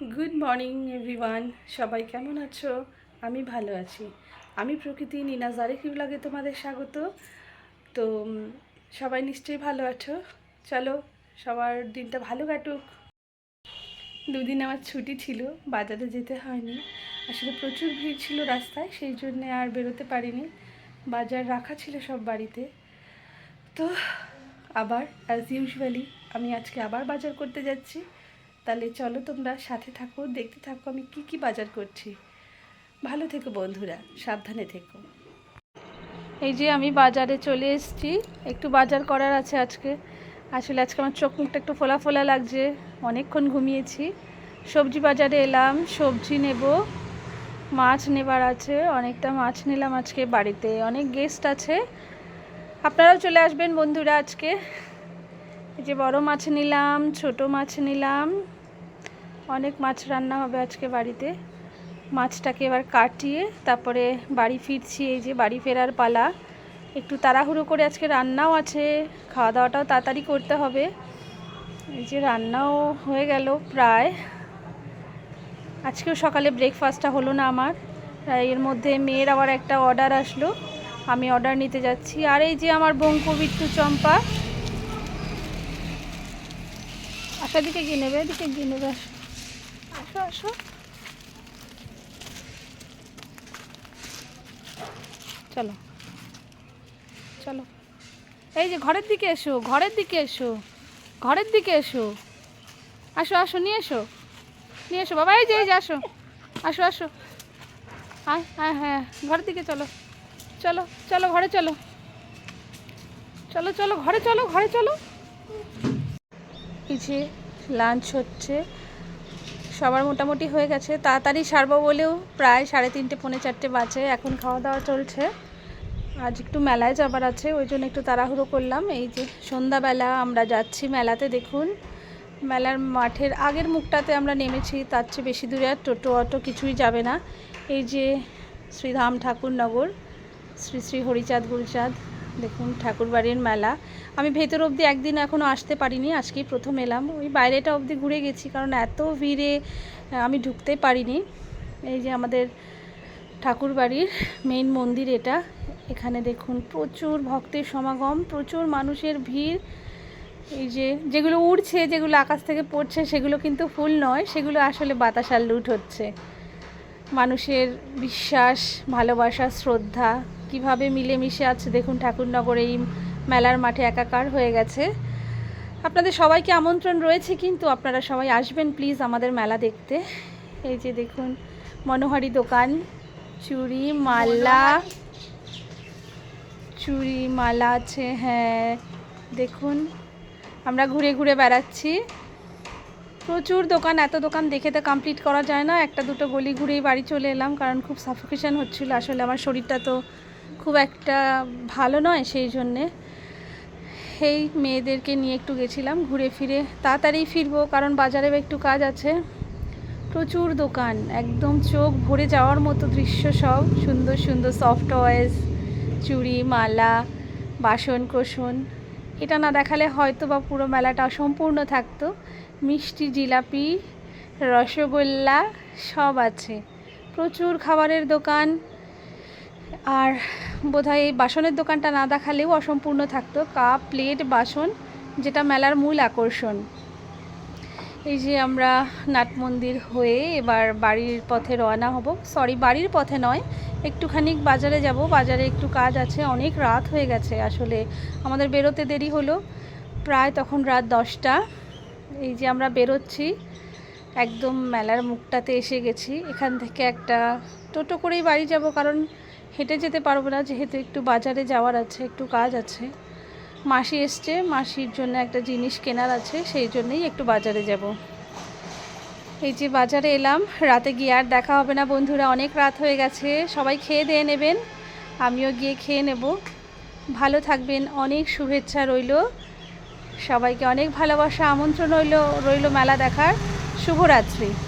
Good morning everyone সবাই কেমন আছো? আমি ভালো আছি। আমি প্রকৃতি নিনা জারেক লাগে তোমাদের স্বাগত। তো সবাই নিশ্চয়ই ভালো আছো? চলো, সবার দিনটা ভালো কাটুক। দুদিন আমার ছুটি ছিল, বাজারে যেতে হয়নি। আসলে প্রচুর ভিড় ছিল রাস্তায়, সেই জন্যে আর বেরোতে পারিনি। বাজার রাখা ছিল সব বাড়িতে। তো, আবার অ্যাজ ইউজুয়ালি আমি আজকে আবার বাজার করতে যাচ্ছি। তাহলে চলো তোমরা সাথে থাকো, দেখতে থাকো আমি কি কি বাজার করছি। ভালো থেকো বন্ধুরা, সাবধানে থেকো। এই যে আমি বাজারে চলে এসেছি, একটু বাজার করার আছে আজকে। আসলে আজকে আমার চোখ মুখটা একটু ফোলা ফোলা লাগছে, অনেকক্ষণ ঘুমিয়েছি। সবজি বাজারে এলাম, সবজি নেব, মাছ নেবার আছে, অনেকটা মাছ নিলাম আজকে বাড়িতে, অনেক গেস্ট আছে। আপনারাও চলে আসবেন বন্ধুরা আজকে। এই যে বড় মাছ নিলাম, ছোট মাছ নিলাম। অনেক মাছ রান্না হবে আজকে বাড়িতে। মাছটাকে এবার কাটিয়ে তারপরে বাড়ি ফিরছি, এই যে বাড়ি ফেরার পালা। একটু তাড়াহুড়ো করে আজকে রান্নাও আছে খাওয়া দাওয়াটাও তাড়াতাড়ি করতে হবে। এই যে রান্নাও হয়ে গেল প্রায়। আজকেও সকালে ব্রেকফাস্টটা হলো না আমার। এর মধ্যে মেয়ের আবার একটা অর্ডার আসলো। আমি অর্ডার নিতে যাচ্ছি। আর এই যে আমার বঙ্কবিট্টু চম্পা। আশা দিকে গিয়ে নেবে, এদিকে গিয়ে নেবে। আসো আসো। চলো চলো। এই যে ঘরের দিকে এসো, ঘরের দিকে এসো, ঘরের দিকে এসো। আসো আসো, নিয়ে এসো নিয়ে এসো। বাবা, এই যে এই যে, আসো আসো আসো। হ্যাঁ হ্যাঁ হ্যাঁ ঘরের দিকে চলো। চলো চলো, ঘরে চলো। চলো চলো, ঘরে চলো ঘরে চলো। এই যে লাঞ্চ হচ্ছে। সবার মোটামুটি হয়ে গেছে। তাড়াতাড়ি সারবো বলেও প্রায় সাড়ে তিনটে, পৌনে চারটে বাজে। এখন খাওয়া দাওয়া চলছে। আজ একটু মেলায় যাবার আছে, ওই জন্য একটু তাড়াহুড়ো করলাম। এই যে সন্ধ্যাবেলা আমরা যাচ্ছি মেলাতে, দেখুন। মেলার মাঠের আগের মুখটাতে আমরা নেমেছি, তার চেয়ে বেশি দূরে আর টোটো, অটো কিছুই যাবে না। এই যে শ্রীধাম ঠাকুরনগর, শ্রী শ্রী হরিচাঁদ গুলচাঁদ। দেখুন, ঠাকুরবাড়ির মেলা। আমি ভেতর অবধি একদিন এখনও আসতে পারিনি, আজকেই প্রথম এলাম। ওই বাইরেটা অবধি ঘুরে গেছি, কারণ এত ভিড়ে আমি ঢুকতে পারিনি। এই যে আমাদের ঠাকুরবাড়ির মেইন মন্দির এটা। এখানে দেখুন, প্রচুর ভক্তের সমাগম, প্রচুর মানুষের ভিড়। এই যে যেগুলো উড়ছে, যেগুলো আকাশ থেকে পড়ছে, সেগুলো কিন্তু ফুল নয়, সেগুলো আসলে বাতাসার লুট হচ্ছে। মানুষের বিশ্বাস, ভালোবাসা, শ্রদ্ধা। কীভাবে মিলেমিশে আছে? দেখুন, ঠাকুরনগর এই মেলার মাঠে একাকার হয়ে গেছে। আপনাদের সবাইকে আমন্ত্রণ রয়েছে, কিন্তু আপনারা সবাই আসবেন প্লিজ আমাদের মেলা দেখতে। এই যে দেখুন, মনোহারি দোকান, চুড়ি মালা। চুড়ি মালা আছে হ্যাঁ। দেখুন, আমরা ঘুরে ঘুরে বেড়াচ্ছি। প্রচুর দোকান, এত দোকান দেখে তো কমপ্লিট করা যায় না। একটা দুটো গলি ঘুরেই বাড়ি চলে এলাম, কারণ খুব সাফোকেশান হচ্ছিল। আসলে আমার শরীরটা তো খুব একটা ভালো নয় সেই জন্যে। সেই মেয়েদেরকে নিয়ে একটু গেছিলাম ঘুরে ফিরে। তাড়াতাড়ি ফিরবো কারণ বাজারেও একটু কাজ আছে। প্রচুর দোকান, একদম চোখ ভরে যাওয়ার মতো দৃশ্য সব। সুন্দর সুন্দর সফট টয়েস চুড়ি, মালা বাসন কোসন এটা না দেখালে হয়তো বা পুরো মেলাটা অসম্পূর্ণ থাকতো। মিষ্টি, জিলাপি, রসগোল্লা সব আছে। প্রচুর খাবারের দোকান। আর বোধহয় এই বাসনের দোকানটা না দেখালেও অসম্পূর্ণ থাকতো। কাপ প্লেট, বাসন, যেটা মেলার মূল আকর্ষণ। এই যে আমরা নাট মন্দির হয়ে এবার বাড়ির পথে রওনা হব। সরি বাড়ির পথে নয়, একটুখানি বাজারে যাব। বাজারে একটু কাজ আছে, অনেক রাত হয়ে গেছে। আসলে আমাদের বেরোতে দেরি হলো, প্রায় তখন রাত দশটা। এই যে আমরা বেরোচ্ছি, একদম মেলার মুখটাতে এসে গেছি। এখান থেকে একটা টোটো করেই বাড়ি যাব, কারণ হেঁটে যেতে পারব না, যেহেতু একটু বাজারে যাওয়ার আছে, একটু কাজ আছে। মাসি এসছে, মাসির জন্য একটা জিনিস কেনার আছে, সেই জন্যই একটু বাজারে যাব। এই যে বাজারে এলাম, রাতে গিয়ে আর দেখা হবে না বন্ধুরা, অনেক রাত হয়ে গেছে, সবাই খেয়ে দিয়ে নেবেন, আমিও গিয়ে খেয়ে নেব। ভালো থাকবেন, অনেক শুভেচ্ছা রইল। সবাইকে অনেক ভালোবাসা, আমন্ত্রণ রইল রইল মেলা দেখার। শুভরাত্রি।